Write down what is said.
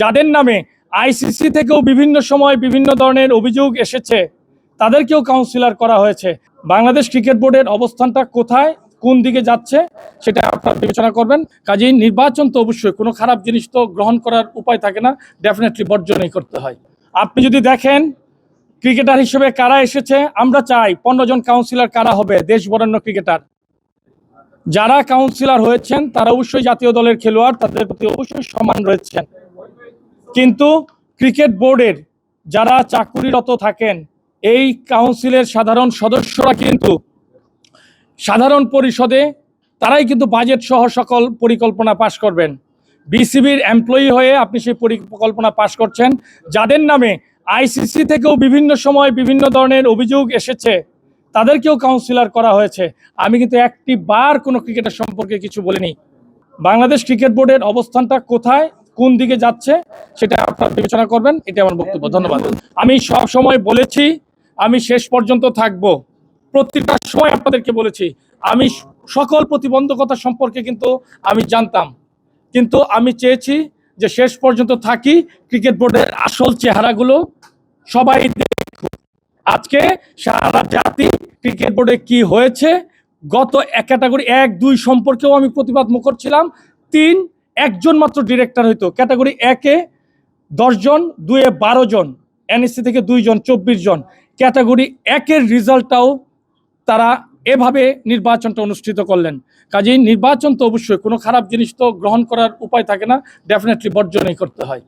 যাদের নামে আইসিসি থেকেও বিভিন্ন সময় বিভিন্ন ধরনের অভিযোগ এসেছে, তাদেরকেও কাউন্সিলর করা হয়েছে। বাংলাদেশ ক্রিকেট বোর্ডের অবস্থানটা কোথায়, কোন দিকে যাচ্ছে, সেটা আপনারা বিবেচনা করবেন। কাজেই নির্বাচন তো অবশ্যই, কোনো খারাপ জিনিস তো গ্রহণ করার উপায় থাকে না ডেফিনেটলি বর্জনই করতে হয়। আপনি যদি দেখেন ক্রিকেটার হিসেবে কারা এসেছে, আমরা চাই পনেরো জন কাউন্সিলর কারা হবে, দেশ বরেণ্য ক্রিকেটার যারা কাউন্সিলর হয়েছেন, তারা অবশ্যই জাতীয় দলের খেলোয়াড়, তাদের প্রতি অবশ্যই সম্মান রয়েছেন কিন্তু ক্রিকেট বোর্ডের যারা চাকুরিরত থাকেন, এই কাউন্সিলের সাধারণ সদস্যরা কিন্তু সাধারণ পরিষদে তারাই কিন্তু বাজেট সহ সকল পরিকল্পনা পাশ করবেন। বিসিবির এমপ্লয়ি হয়ে আপনি সেই পরিকল্পনা পাশ করছেন, যাদের নামে আইসিসি থেকেও বিভিন্ন সময় বিভিন্ন ধরনের অভিযোগ এসেছে, তাদেরকেও কাউন্সিলর করা হয়েছে। আমি কিন্তু একটি বার কোনো ক্রিকেটার সম্পর্কে কিছু বলিনি। বাংলাদেশ ক্রিকেট বোর্ডের অবস্থানটা কোথায়? কোন দিকে যাচ্ছে সেটা আপনারা বিবেচনা করবেন এটা আমার বক্তব্য। ধন্যবাদ। আমি সব সময় বলেছি, আমি শেষ পর্যন্ত থাকব। প্রত্যেকটা সময় আপনাদেরকে বলেছি, আমি সকল প্রতিবন্ধকতা সম্পর্কে কিন্তু আমি জানতাম। কিন্তু আমি চেয়েছি যে শেষ পর্যন্ত থাকি, ক্রিকেট বোর্ডের আসল চেহারাগুলো সবাই আজকে সারা জাতি ক্রিকেট বোর্ডে কি হয়েছে, গত এক ক্যাটাগরি, এক, দুই সম্পর্কেও আমি প্রতিবাদ মুখর ছিলাম। তিন একজন মাত্র ডিরেক্টর হইতো। ক্যাটাগরি একে দশজন দুয়ে বারো জন এনএসসি থেকে দুইজন চব্বিশ জন। ক্যাটাগরি একের রেজাল্টটাও তারা এভাবে নির্বাচনটা অনুষ্ঠিত করলেন। কাজেই নির্বাচন তো অবশ্যই, কোনো খারাপ জিনিস তো গ্রহণ করার উপায় থাকে না। ডেফিনেটলি বর্জনই করতে হয়।